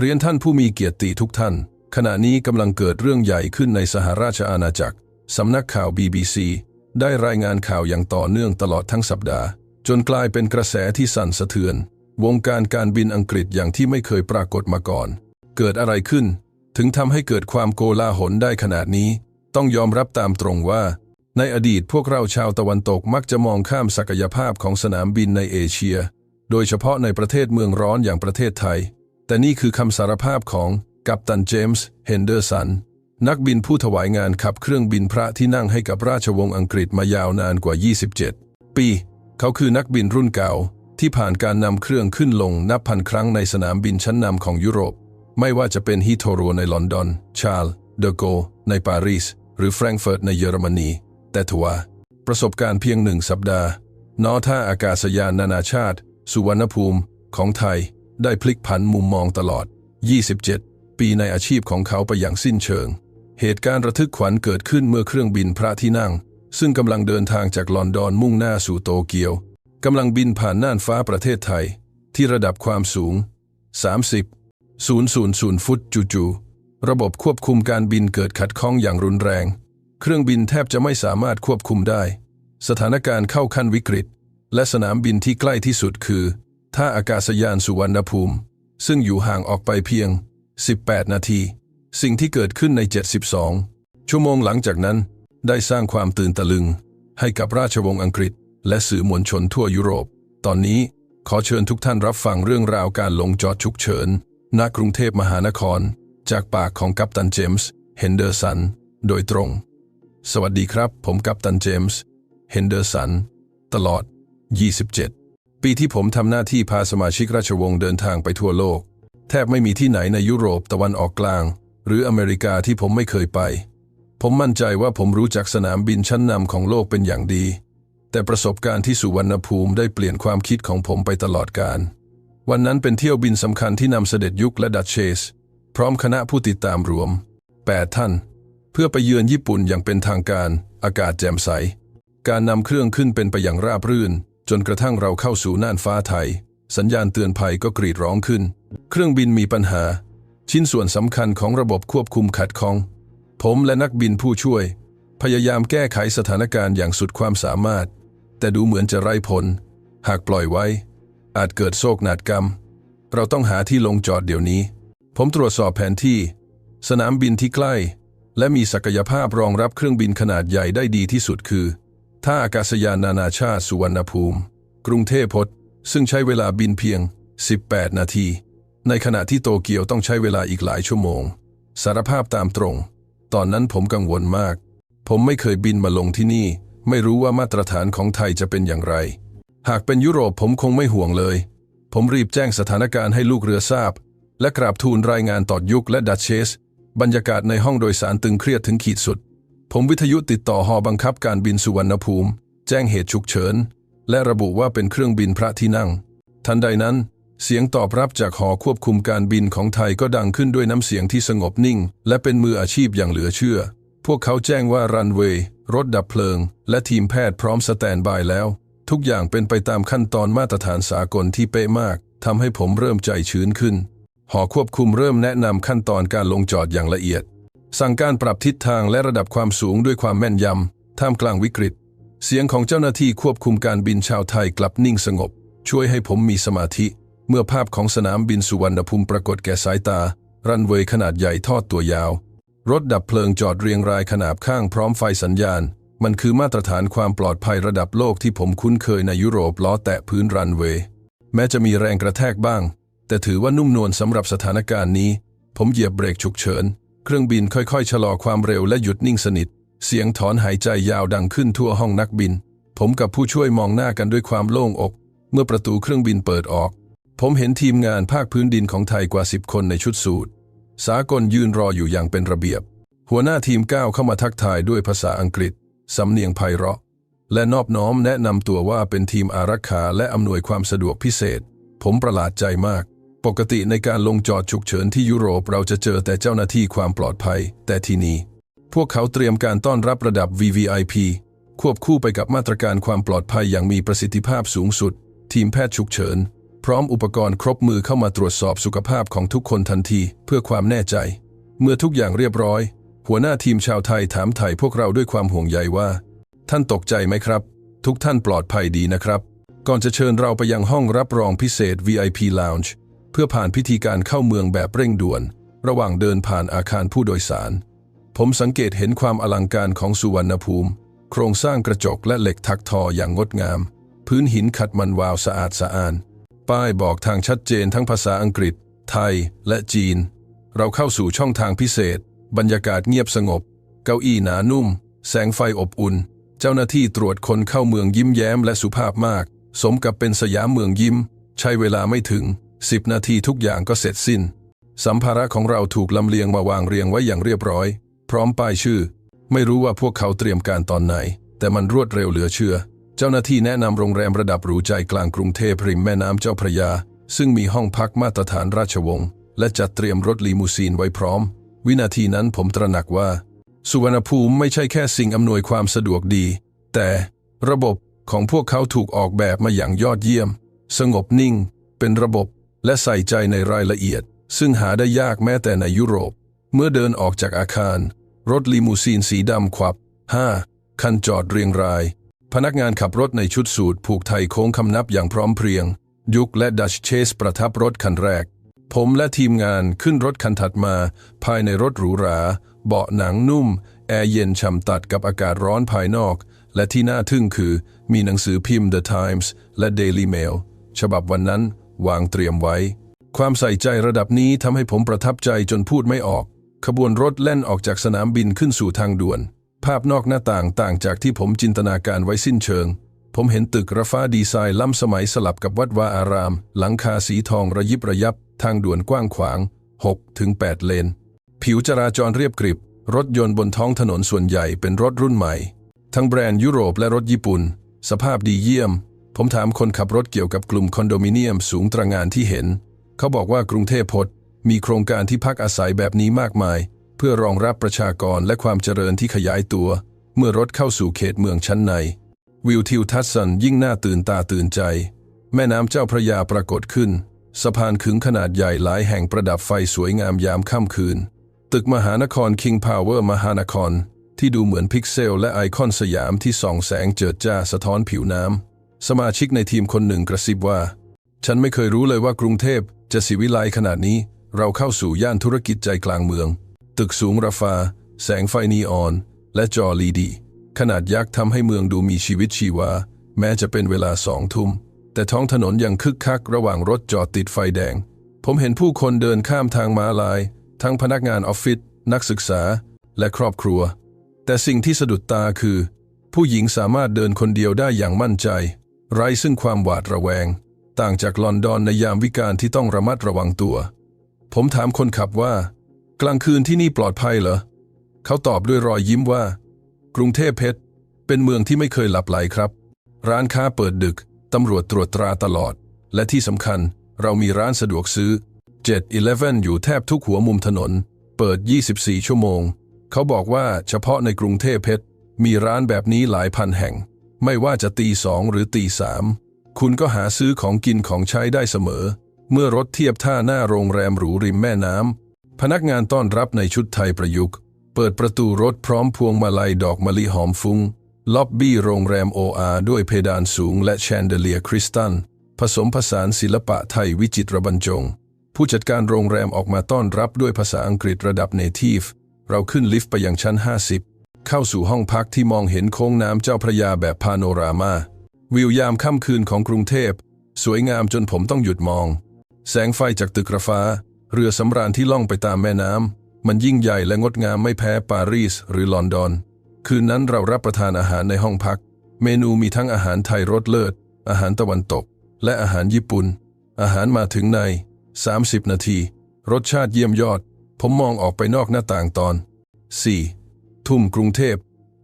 เรียนท่านผู้มีเกียรติทุกท่าน ขณะนี้กำลังเกิดเรื่องใหญ่ขึ้นในสหราชอาณาจักร สำนักข่าว BBC ได้รายงานข่าวอย่างต่อเนื่องตลอดทั้งสัปดาห์ จนกลายเป็นกระแสที่สั่นสะเทือน วงการการบินอังกฤษอย่างที่ไม่เคยปรากฏมาก่อน เกิดอะไรขึ้น ถึงทำให้เกิดความโกลาหลได้ขนาดนี้ ต้องยอมรับตามตรงว่า ในอดีตพวกเราชาวตะวันตกมักจะมองข้ามศักยภาพของสนามบินในเอเชีย โดยเฉพาะในประเทศเมืองร้อนอย่างประเทศไทย แต่นี่คือคำสารภาพของกัปตันเจมส์เฮนเดอร์สัน นักบินผู้ถวายงานขับเครื่องบินพระที่นั่งให้กับราชวงศ์อังกฤษมายาวนานกว่า 27 ปี เขาคือนักบินรุ่นเก่า ที่ผ่านการนำเครื่องขึ้นลงนับพันครั้งในสนามบินชั้นนำของยุโรป ไม่ว่าจะเป็นฮีโทโรในลอนดอน ชาร์ลเดอโก ในปารีส หรือแฟรงก์เฟิร์ตในเยอรมนี แต่ทว่า ประสบการณ์เพียงหนึ่งสัปดาห์นอท่าอากาศยานนานาชาติ สุวรรณภูมิของไทย ได้พลิกผันมุมมองตลอด 27 ปีในอาชีพของเขาไปอย่างสิ้นเชิง เหตุการณ์ระทึกขวัญเกิดขึ้นเมื่อเครื่องบินพระที่นั่ง ซึ่งกำลังเดินทางจากลอนดอนมุ่งหน้าสู่โตเกียวกำลังบินผ่านน่านฟ้าประเทศไทย ที่ระดับความสูง 30 000 ฟุตจู่ๆระบบควบคุมการบินเกิดขัดข้องอย่างรุนแรง เครื่องบินแทบจะไม่สามารถควบคุมได้ สถานการณ์เข้าขั้นวิกฤต และสนามบินที่ใกล้ที่สุดคือ ท่าอากาศยานสุวรรณภูมิ ซึ่งอยู่ห่างออกไปเพียง 18 นาที สิ่งที่เกิดขึ้นใน 72 ชั่วโมงหลังจากนั้นได้สร้างความตื่นตะลึง ให้กับราชวงศ์อังกฤษ และสื่อมวลชนทั่วยุโรป ตอนนี้ขอเชิญทุกท่านรับฟังเรื่องราวการลงจอดฉุกเฉินณกรุงเทพมหานคร จากปากของกัปตันเจมส์เฮนเดอร์สัน โดยตรง สวัสดีครับ ผมกัปตันเจมส์เฮนเดอร์สัน ตลอด 27 ปีที่ผมทำหน้าที่พาสมาชิกราชวงศ์เดินทางไปทั่วโลก แทบไม่มีที่ไหนในยุโรปตะวันออกกลาง หรืออเมริกาที่ผมไม่เคยไป ผมมั่นใจว่าผมรู้จักสนามบินชั้นนำของโลกเป็นอย่างดี แต่ประสบการณ์ที่สุวรรณภูมิได้เปลี่ยนความคิดของผมไปตลอดการ วันนั้นเป็นเที่ยวบินสำคัญที่นำเสด็จยุคและดัชเชส พร้อมคณะผู้ติดตามรวม 8 ท่าน เพื่อไปเยือนญี่ปุ่นอย่างเป็นทางการ อากาศแจ่มใส การนำเครื่องขึ้นเป็นไปอย่างราบรื่น จนกระทั่งเราเข้าสู่น่านฟ้าไทย สัญญาณเตือนภัยก็กรีดร้องขึ้น เครื่องบินมีปัญหา ชิ้นส่วนสำคัญของระบบควบคุมขัดข้อง ผมและนักบินผู้ช่วย พยายามแก้ไขสถานการณ์อย่างสุดความสามารถ แต่ดูเหมือนจะไร้ผล หากปล่อยไว้ อาจเกิดโศกนาฏกรรม เราต้องหาที่ลงจอดเดี๋ยวนี้ ผมตรวจสอบแผนที่ สนามบินที่ใกล้ และมีศักยภาพรองรับเครื่องบินขนาดใหญ่ได้ดีที่สุดคือ ท่าอากาศยานนานาชาติสุวรรณภูมิ กรุงเทพพดซึ่งใช้เวลาบินเพียง 18 นาที ในขณะที่โตเกียวต้องใช้เวลาอีกหลายชั่วโมง สารภาพตามตรง ตอนนั้นผมกังวลมาก ผมไม่เคยบินมาลงที่นี่ ไม่รู้ว่ามาตรฐานของไทยจะเป็นอย่างไร หากเป็นยุโรปผมคงไม่ห่วงเลย ผมรีบแจ้งสถานการณ์ให้ลูกเรือทราบ และกราบทูลรายงานต่อยุคและดัชเชส บรรยากาศในห้องโดยสารตึงเครียดถึงขีดสุด ผมวิทยุติดต่อหอบังคับการบินสุวรรณภูมิ แจ้งเหตุฉุกเฉิน และระบุว่าเป็นเครื่องบินพระที่นั่ง ทันใดนั้น เสียงตอบรับจากหอควบคุมการบินของไทยก็ดังขึ้นด้วยน้ำเสียงที่สงบนิ่ง และเป็นมืออาชีพอย่างเหลือเชื่อ พวกเขาแจ้งว่ารันเวย์รถดับเพลิง และทีมแพทย์พร้อมสแตนบายแล้ว ทุกอย่างเป็นไปตามขั้นตอนมาตรฐานสากลที่เป๊ะมากทำให้ผมเริ่มใจชื้นขึ้น หอควบคุมเริ่มแนะนำขั้นตอนการลงจอดอย่างละเอียด สั่งการปรับทิศทางและระดับความสูงด้วยความแม่นยำ ท่ามกลางวิกฤต เสียงของเจ้าหน้าที่ควบคุมการบินชาวไทยกลับนิ่งสงบ ช่วยให้ผมมีสมาธิ เมื่อภาพของสนามบินสุวรรณภูมิปรากฏแก่สายตา รันเวย์ขนาดใหญ่ทอดตัวยาว รถดับเพลิงจอดเรียงรายขนาบข้างพร้อมไฟสัญญาณ มันคือมาตรฐานความปลอดภัยระดับโลกที่ผมคุ้นเคยในยุโรปล้อแตะพื้นรันเวย์แม้จะมีแรงกระแทกบ้าง แต่ถือว่านุ่มนวลสำหรับสถานการณ์นี้ ผมเหยียบเบรกฉุกเฉิน เครื่องบินค่อยๆ ชะลอความเร็วและหยุดนิ่งสนิท เสียงถอนหายใจยาวดังขึ้นทั่วห้องนักบิน ผมกับผู้ช่วยมองหน้ากันด้วยความโล่งอก เมื่อประตูเครื่องบินเปิดออก ผมเห็นทีมงานภาคพื้นดินของไทยกว่าสิบคนในชุดสูทสากลยืนรออยู่อย่างเป็นระเบียบ หัวหน้าทีมก้าวเข้ามาทักทายด้วยภาษาอังกฤษ สำเนียงไพเราะ และนอบน้อมแนะนำตัวว่าเป็นทีมอารักขาและอำนวยความสะดวกพิเศษ ผมประหลาดใจมาก ปกติในการลงจอดฉุกเฉินที่ยุโรปเราจะเจอแต่เจ้าหน้าที่ความปลอดภัย แต่ที่นี้พวกเขาเตรียมการต้อนรับระดับ VVIP ควบคู่ไปกับมาตรการความปลอดภัยอย่างมีประสิทธิภาพสูงสุด ทีมแพทย์ฉุกเฉิน พร้อมอุปกรณ์ครบมือเข้ามาตรวจสอบสุขภาพของทุกคนทันทีเพื่อความแน่ใจ เมื่อทุกอย่างเรียบร้อย หัวหน้าทีมชาวไทยถามไถ่พวกเราด้วยความห่วงใยว่า ท่านตกใจไหมครับ ทุกท่านปลอดภัยดีนะครับ ก่อนจะเชิญเราไปยังห้องรับรองพิเศษ VIP Lounge พื่อผ่านพิธีการเข้าเมืองแบบเร่งด่วน ระหว่างเดินผ่านอาคารผู้โดยสาร ผมสังเกตเห็นความอลังการของสุวรรณภูมิ โครงสร้างกระจกและเหล็กถักทออย่างงดงาม พื้นหินขัดมันวาวสะอาดสะอ้าน ป้ายบอกทางชัดเจนทั้งภาษาอังกฤษ ไทยและจีน เราเข้าสู่ช่องทางพิเศษ บรรยากาศเงียบสงบ เก้าอี้หนานุ่ม แสงไฟอบอุ่น เจ้าหน้าที่ตรวจคนเข้าเมืองยิ้มแย้มและสุภาพมาก สมกับเป็นสยามเมืองยิ้ม ใช้เวลาไม่ถึง 10นาทีทุกอย่างก็เสร็จสิ้น สัมภาระของเราถูกลำเลียงมาวางเรียงไว้อย่างเรียบร้อย พร้อมป้ายชื่อ ไม่รู้ว่าพวกเขาเตรียมการตอนไหน แต่มันรวดเร็วเหลือเชื่อ เจ้าหน้าที่แนะนำโรงแรมระดับหรูใจกลางกรุงเทพริมแม่น้ำเจ้าพระยา ซึ่งมีห้องพักมาตรฐานราชวงศ์และจัดเตรียมรถลีมูซีนไว้พร้อม วินาทีนั้นผมตระหนักว่า สุวรรณภูมิไม่ใช่แค่สิ่งอำนวยความสะดวกดี แต่ระบบของพวกเขาถูกออกแบบมาอย่างยอดเยี่ยม สงบนิ่ง เป็นระบบ และใส่ใจในรายละเอียด ซึ่งหาได้ยากแม้แต่ในยุโรป เมื่อเดินออกจากอาคาร รถลีมูซีนสีดำขวับ 5. คันจอดเรียงราย พนักงานขับรถในชุดสูทผูกไทยโค้งคำนับอย่างพร้อมเพรียง ยุคและดัชเชสประทับรถคันแรก ผมและทีมงานขึ้นรถคันถัดมา ภายในรถหรูหรา เบาะหนังนุ่ม แอร์เย็นฉ่ำตัดกับอากาศร้อนภายนอก และที่น่าทึ่งคือมีหนังสือพิมพ์ The Times และ Daily Mail ฉบับวันนั้น วางเตรียมไว้ ความใส่ใจระดับนี้ทำให้ผมประทับใจจนพูดไม่ออก ขบวนรถแล่นออกจากสนามบินขึ้นสู่ทางด่วน ภาพนอกหน้าต่างต่างจากที่ผมจินตนาการไว้สิ้นเชิง ผมเห็นตึกระฟ้าดีไซน์ล้ำสมัยสลับกับวัดวาอาราม หลังคาสีทองระยิบระยับ ทางด่วนกว้างขวาง 6 ถึง 8 เลน ผิวจราจรเรียบกริบ รถยนต์บนท้องถนนส่วนใหญ่เป็นรถรุ่นใหม่ ทั้งแบรนด์ยุโรปและรถญี่ปุ่น สภาพดีเยี่ยม ผมถามคนขับรถเกี่ยวกับกลุ่มคอนโดมิเนียมสูงตระงานที่เห็น เขาบอกว่ากรุงเทพพดมีโครงการที่พักอาศัยแบบนี้มากมาย เพื่อรองรับประชากรและความเจริญที่ขยายตัว เมื่อรถเข้าสู่เขตเมืองชั้นใน วิวทิวทัศน์ยิ่งน่าตื่นตาตื่นใจ แม่น้ำเจ้าพระยาปรากฏขึ้น สะพานขึงขนาดใหญ่หลายแห่งประดับไฟสวยงามยามค่ำคืน ตึกมหานคร King Power มหานคร ที่ดูเหมือนพิกเซลและไอคอนสยามที่ส่องแสงเจิดจ้าสะท้อนผิวน้ำ สมาชิกในทีมคนหนึ่งกระซิบว่า ฉันไม่เคยรู้เลยว่ากรุงเทพจะสิวิไลขนาดนี้ เราเข้าสู่ย่านธุรกิจใจกลางเมือง ตึกสูงราฟา แสงไฟนีออน และจอลีดี ขนาดยักษ์ทำให้เมืองดูมีชีวิตชีวา แม้จะเป็นเวลาสองทุ่ม แต่ท้องถนนยังคึกคักระหว่างรถจอดติดไฟแดง ผมเห็นผู้คนเดินข้ามทางม้าลาย ทั้งพนักงานออฟฟิศนักศึกษา และครอบครัว แต่สิ่งที่สะดุดตาคือ ผู้หญิงสามารถเดินคนเดียวได้อย่างมั่นใจ ไร้ซึ่งความหวาดระแวง ต่างจากลอนดอนในยามวิกาลที่ต้องระมัดระวังตัว ผมถามคนขับว่า กลางคืนที่นี่ปลอดภัยเหรอ เขาตอบด้วยรอยยิ้มว่า กรุงเทพเพชร เป็นเมืองที่ไม่เคยหลับไหลครับ ร้านค้าเปิดดึก ตำรวจตรวจตราตลอด และที่สำคัญเรามีร้านสะดวกซื้อ 7-Eleven อยู่แทบทุกหัวมุมถนน เปิด 24 ชั่วโมง เขาบอกว่าเฉพาะในกรุงเทพเพชรมีร้านแบบนี้หลายพันแห่ง ไม่ว่าจะตีสองหรือตีสามคุณก็หาซื้อของกินของใช้ได้เสมอ เมื่อรถเทียบท่าหน้าโรงแรมหรูริมแม่น้ำพนักงานต้อนรับในชุดไทยประยุกต์ เปิดประตูรถพร้อมพวงมาลัยดอกมะลิหอมฟุง้งล็อบบี้โรงแรมโออาด้วยเพดานสูงและแชนเดเลียคริสตัลผสมผสานศิลปะไทยวิจิตรบรรจง ผู้จัดการโรงแรมออกมาต้อนรับด้วยภาษาอังกฤษระดับเนทีฟเราขึ้นลิฟต์ไปยังชั้น 50 เข้าสู่ห้องพักที่มองเห็นโค้งน้ำเจ้าพระยาแบบพาโนรามา วิวยามค่ำคืนของกรุงเทพ สวยงามจนผมต้องหยุดมอง แสงไฟจากตึกระฟ้า เรือสำราญที่ล่องไปตามแม่น้ำ มันยิ่งใหญ่และงดงามไม่แพ้ปารีสหรือลอนดอน คืนนั้นเรารับประทานอาหารในห้องพัก เมนูมีทั้งอาหารไทยรสเลิศ อาหารตะวันตก และอาหารญี่ปุ่น อาหารมาถึงใน 30 นาที รสชาติเยี่ยมยอด ผมมองออกไปนอกหน้าต่างตอน 4. ทุ่มกรุงเทพ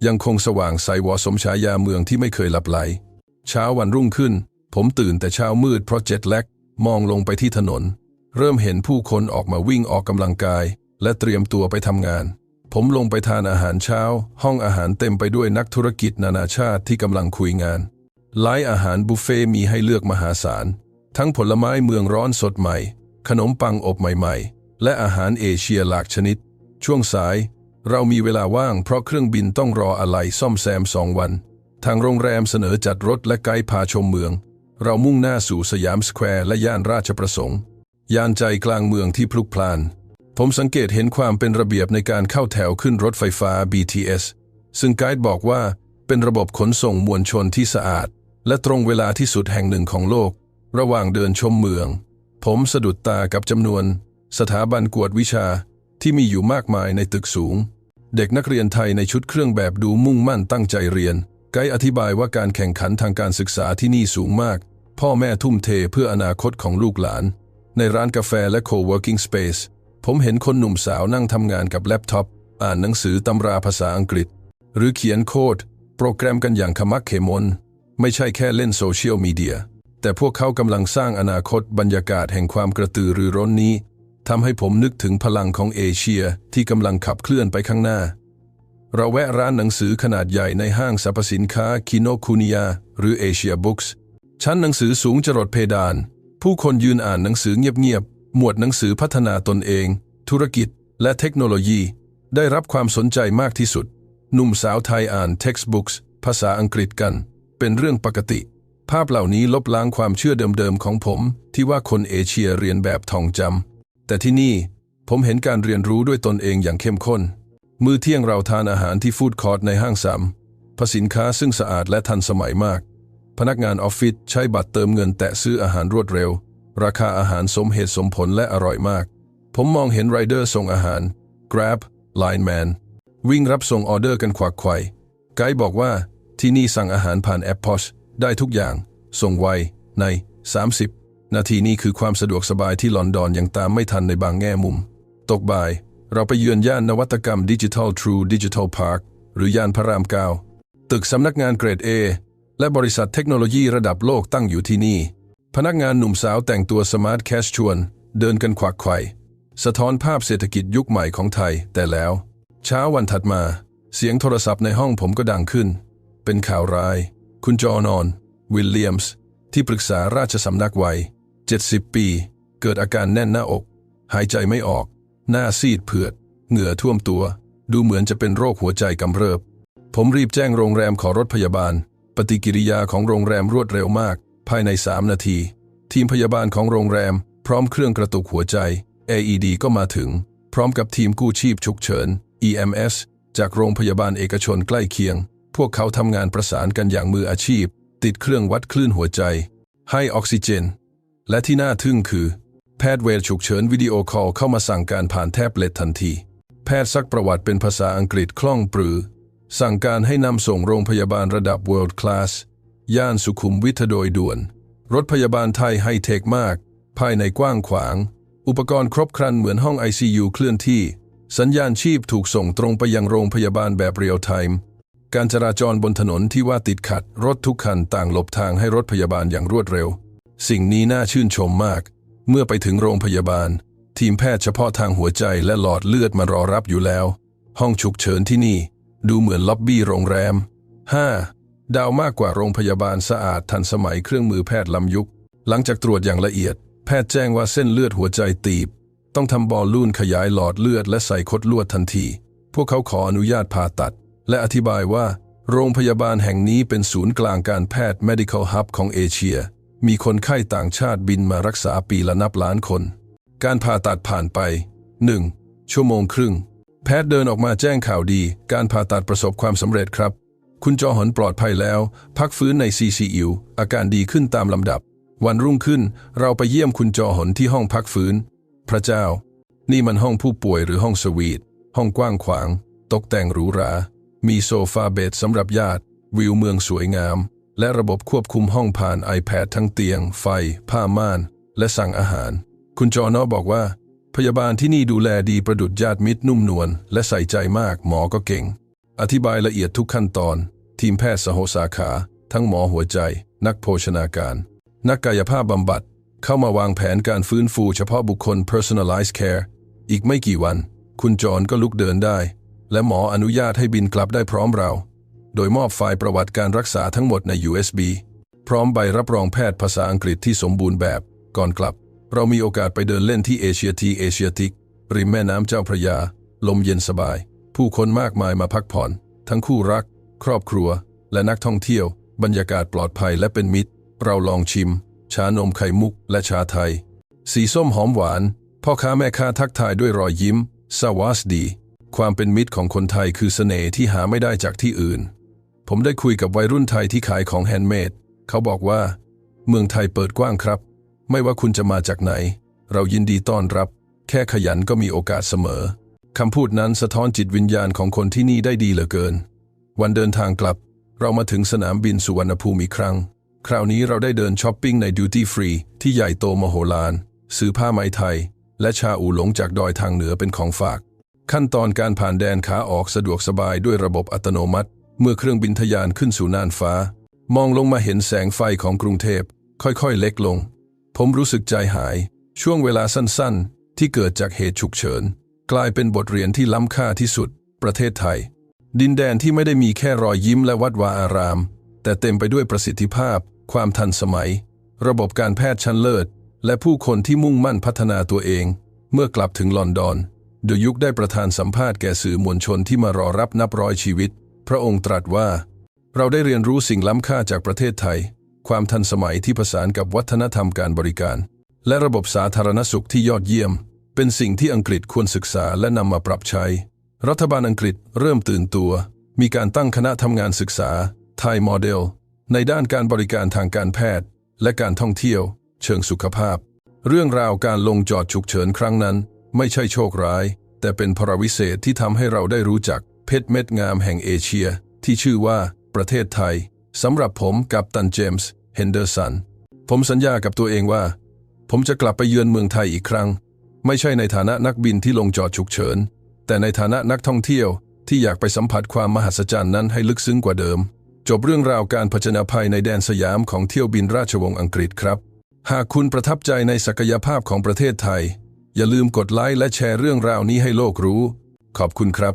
ยังคงสว่างใสวอสมฉายาเมืองที่ไม่เคยหลับไหล เช้าวันรุ่งขึ้น ผมตื่นแต่เช้ามืดเพราะเจ็ตแลกมองลงไปที่ถนน เริ่มเห็นผู้คนออกมาวิ่งออกกำลังกาย และเตรียมตัวไปทำงาน ผมลงไปทานอาหารเช้า ห้องอาหารเต็มไปด้วยนักธุรกิจนานาชาติที่กำลังคุยงานไลน์อาหารบุฟเฟ่ต์มีให้เลือกมหาศาล ทั้งผลไม้เมืองร้อนสดใหม่ ขนมปังอบใหม่ ๆ และอาหารเอเชียหลากชนิด ช่วงสาย เรามีเวลาว่างเพราะเครื่องบินต้องรออะไหล่ซ่อมแซมสองวัน ทางโรงแรมเสนอจัดรถและไกด์พาชมเมือง เรามุ่งหน้าสู่สยามสแควร์และย่านราชประสงค์ ย่านใจกลางเมืองที่พลุกพล่าน ผมสังเกตเห็นความเป็นระเบียบในการเข้าแถวขึ้นรถไฟฟ้า BTS ซึ่งไกด์บอกว่าเป็นระบบขนส่งมวลชนที่สะอาด และตรงเวลาที่สุดแห่งหนึ่งของโลก ระหว่างเดินชมเมือง ผมสะดุดตากับจำนวน สถาบันกวดวิชา ที่มีอยู่มากมายในตึกสูง เด็กนักเรียนไทยในชุดเครื่องแบบดูมุ่งมั่นตั้งใจเรียน ไกด์อธิบายว่าการแข่งขันทางการศึกษาที่นี่สูงมาก พ่อแม่ทุ่มเทเพื่ออนาคตของลูกหลาน ในร้านกาแฟและ co-working space ผมเห็นคนหนุ่มสาวนั่งทำงานกับแล็ปท็อป อ่านหนังสือตำราภาษาอังกฤษ หรือเขียนโค้ดโปรแกรมกันอย่างขมักเขมนไม่ใช่แค่เล่นโซเชียลมีเดียแต่พวกเขากำลังสร้างอนาคตบรรยากาศแห่งความกระตือรือร้นนี้ ทำให้ผมนึกถึงพลังของเอเชียที่กำลังขับเคลื่อนไปข้างหน้า เราแวะร้านหนังสือขนาดใหญ่ในห้างสรรพสินค้าคิโนคุนิยาหรือเอเชียบุ๊กส์ชั้นหนังสือสูงจรดเพดาน ผู้คนยืนอ่านหนังสือเงียบๆ หมวดหนังสือพัฒนาตนเอง ธุรกิจ และเทคโนโลยี ได้รับความสนใจมากที่สุด หนุ่มสาวไทยอ่าน textbooks ภาษาอังกฤษกัน เป็นเรื่องปกติ ภาพเหล่านี้ลบล้างความเชื่อเดิมๆของผม ที่ว่าคนเอเชียเรียนแบบทองจำ แต่ที่นี่ผมเห็นการเรียนรู้ด้วยตนเองอย่างเข้มข้น มื้อเที่ยงเราทานอาหารที่ฟู้ดคอร์ทในห้างสามผสินค้าซึ่งสะอาดและทันสมัยมาก พนักงานออฟฟิศใช้บัตรเติมเงินแตะซื้ออาหารรวดเร็ว ราคาอาหารสมเหตุสมผลและอร่อยมาก ผมมองเห็นไรเดอร์ส่งอาหาร Grab Line Man วิ่งรับส่งออเดอร์กันขวักไขว่ไกด์บอกว่าที่นี่สั่งอาหารผ่านแอป Posh ได้ทุกอย่าง ส่งไวใน 30 นาทีนี้คือความสะดวกสบายที่ลอนดอนยังตามไม่ทันในบางแง่มุม ตกบ่าย เราไปเยือนย่านนวัตกรรมดิจิทัล True Digital Park หรือย่านพระรามเก้าตึกสำนักงานเกรด A และบริษัทเทคโนโลยีระดับโลกตั้งอยู่ที่นี่ พนักงานหนุ่มสาวแต่งตัวสมาร์ทแคชชวน เดินกันขวักไขว่สะท้อนภาพเศรษฐกิจยุคใหม่ของไทย แต่แล้ว เช้าวันถัดมา เสียงโทรศัพท์ในห้องผมก็ดังขึ้น เป็นข่าวร้าย คุณจอนอน วิลเลียมส์ ที่ปรึกษาราชสำนักไว 70 ปี เกิดอาการแน่นหน้าอก หายใจไม่ออก หน้าซีดเผือด เหงื่อท่วมตัว ดูเหมือนจะเป็นโรคหัวใจกำเริบ ผมรีบแจ้งโรงแรมขอรถพยาบาล ปฏิกิริยาของโรงแรมรวดเร็วมาก ภายใน 3 นาที ทีมพยาบาลของโรงแรม พร้อมเครื่องกระตุกหัวใจ AED ก็มาถึง พร้อมกับทีมกู้ชีพฉุกเฉิน EMS จากโรงพยาบาลเอกชนใกล้เคียง พวกเขาทำงานประสานกันอย่างมืออาชีพ ติดเครื่องวัดคลื่นหัวใจ ให้ออกซิเจน และที่น่าทึ่งคือ แพทย์เวรฉุกเฉินวิดีโอคอลเข้ามาสั่งการผ่านแท็บเล็ตทันที แพทย์ซักประวัติเป็นภาษาอังกฤษคล่องปรือ สั่งการให้นำส่งโรงพยาบาลระดับ World Class ย่านสุขุมวิทโดยด่วน รถพยาบาลไทยไฮเทคมาก ภายในกว้างขวาง อุปกรณ์ครบครันเหมือนห้อง ICU เคลื่อนที่ สัญญาณชีพถูกส่งตรงไปยังโรงพยาบาลแบบเรียลไทม์การจราจรบนถนนที่ว่าติดขัด รถทุกคันต่างหลบทางให้รถพยาบาลอย่างรวดเร็ว สิ่งนี้น่าชื่นชมมาก เมื่อไปถึงโรงพยาบาล ทีมแพทย์เฉพาะทางหัวใจและหลอดเลือดมารอรับอยู่แล้ว ห้องฉุกเฉินที่นี่ ดูเหมือนล็อบบี้โรงแรม 5. ดาวมากกว่าโรงพยาบาลสะอาดทันสมัยเครื่องมือแพทย์ล้ำยุค หลังจากตรวจอย่างละเอียด แพทย์แจ้งว่าเส้นเลือดหัวใจตีบ ต้องทำบอลลูนขยายหลอดเลือดและใส่คดลวดทันที พวกเขาขออนุญาตผ่าตัด และอธิบายว่า โรงพยาบาลแห่งนี้เป็นศูนย์กลางการแพทย์ medical hub ของเอเชีย มีคนไข้ต่างชาติบินมารักษาปีละนับล้านคน การผ่าตัดผ่านไป 1. ชั่วโมงครึ่ง แพทย์เดินออกมาแจ้งข่าวดี การผ่าตัดประสบความสำเร็จครับ คุณจอหอนปลอดภัยแล้ว พักฟื้นใน CCU อาการดีขึ้นตามลำดับ วันรุ่งขึ้นเราไปเยี่ยมคุณจอหอนที่ห้องพักฟื้น พระเจ้า นี่มันห้องผู้ป่วยหรือห้องสวีทห้องกว้างขวาง ตกแต่งหรูหรา มีโซฟาเบดสำหรับญาติ วิวเมืองสวยงาม และระบบควบคุมห้องผ่าน iPad ทั้งเตียง ไฟ ผ้าม่าน และสั่งอาหาร คุณจอนอบอกว่า พยาบาลที่นี่ดูแลดีประดุดญาติมิตรนุ่มนวลและใส่ใจมากหมอก็เก่ง อธิบายละเอียดทุกขั้นตอน ทีมแพทย์สโหสาขา ทั้งหมอหัวใจ นักโภชนาการ นักกายภาพบำบัด เข้ามาวางแผนการฟื้นฟูเฉพาะบุคคล personalized care อีกไม่กี่วัน คุณจอนก็ลุกเดินได้ และหมออนุญาตให้บินกลับได้พร้อมเรา โดยมอบไฟล์ประวัติการรักษาทั้งหมดใน USB พร้อมใบรับรองแพทย์ภาษาอังกฤษที่สมบูรณ์แบบ ก่อนกลับ เรามีโอกาสไปเดินเล่นที่เอเชียทีเอเชียติก ริมแม่น้ำเจ้าพระยา ลมเย็นสบาย ผู้คนมากมายมาพักผ่อน ทั้งคู่รัก ครอบครัว และนักท่องเที่ยว บรรยากาศปลอดภัยและเป็นมิตร เราลองชิม ชานมไข่มุก และชาไทย สีส้มหอมหวาน พ่อค้าแม่ค้าทักทายด้วยรอยยิ้มสวัสดี ความเป็นมิตรของคนไทยคือเสน่ห์ที่หาไม่ได้จากที่อื่น ผมได้คุยกับวัยรุ่นไทยที่ขายของแฮนด์เมดเขาบอกว่า เมืองไทยเปิดกว้างครับ ไม่ว่าคุณจะมาจากไหน เรายินดีต้อนรับ แค่ขยันก็มีโอกาสเสมอคำพูดนั้นสะท้อนจิตวิญญาณของคนที่นี่ได้ดีเหลือเกิน วันเดินทางกลับ เรามาถึงสนามบินสุวรรณภูมิอีกครั้ง คราวนี้เราได้เดินช้อปปิ้งในดิวตี้ฟรีที่ใหญ่โตมโหฬารซื้อผ้าไหมไทย และชาอูหลงจากดอยทางเหนือเป็นของฝาก ขั้นตอนการผ่านแดนขาออกสะดวกสบายด้วยระบบอัตโนมัติ เมื่อเครื่องบินทยานขึ้นสู่น่านฟ้า มองลงมาเห็นแสงไฟของกรุงเทพ ค่อยๆ เล็กลง ผมรู้สึกใจหาย ช่วงเวลาสั้นๆ ที่เกิดจากเหตุฉุกเฉิน กลายเป็นบทเรียนที่ล้ำค่าที่สุด ประเทศไทย ดินแดนที่ไม่ได้มีแค่รอยยิ้มและวัดวาอาราม แต่เต็มไปด้วยประสิทธิภาพ ความทันสมัย ระบบการแพทย์ชั้นเลิศ และผู้คนที่มุ่งมั่นพัฒนาตัวเอง เมื่อกลับถึงลอนดอนเดยุคได้ประทานสัมภาษณ์แก่สื่อมวลชนที่มารอรับนับร้อยชีวิต พระองค์ตรัสว่า เราได้เรียนรู้สิ่งล้ำค่าจากประเทศไทย ความทันสมัยที่ผสานกับวัฒนธรรมการบริการ และระบบสาธารณสุขที่ยอดเยี่ยม เป็นสิ่งที่อังกฤษควรศึกษาและนำมาปรับใช้ รัฐบาลอังกฤษเริ่มตื่นตัว มีการตั้งคณะทำงานศึกษาไทยโมเดลในด้านการบริการทางการแพทย์ และการท่องเที่ยว เชิงสุขภาพ เรื่องราวการลงจอดฉุกเฉินครั้งนั้น ไม่ใช่โชคร้าย แต่เป็นพลวิเศษที่ทำให้เราได้รู้จัก ชรเม็ดงามแห่งเอเชีย ที่ชื่อว่าประเทศไทยสำหรับผมกับตันเจมส์เฮนเดอร์สันผมสัญญากับตัวเองว่า ผมจะกลับไปเยือนเมืองไทยอีกครั้ง ไม่ใช่ในฐานะนักบินที่ลงจอดฉุกเฉิน แต่ในฐานะนักท่องเที่ยวที่อยากไปสัมผัสความมหัศจรรย์นั้นให้ลึกซึ้งกว่าเดิม จบเรื่องราวการผจญภัยในแดนสยามของเที่ยวบินราชวงศ์อังกฤษครับ หากคุณประทับใจในศักยภาพของประเทศไทย อย่าลืมกดไลค์และแชร์เรื่องราวนี้ให้โลกรู้ ขอบคุณครับ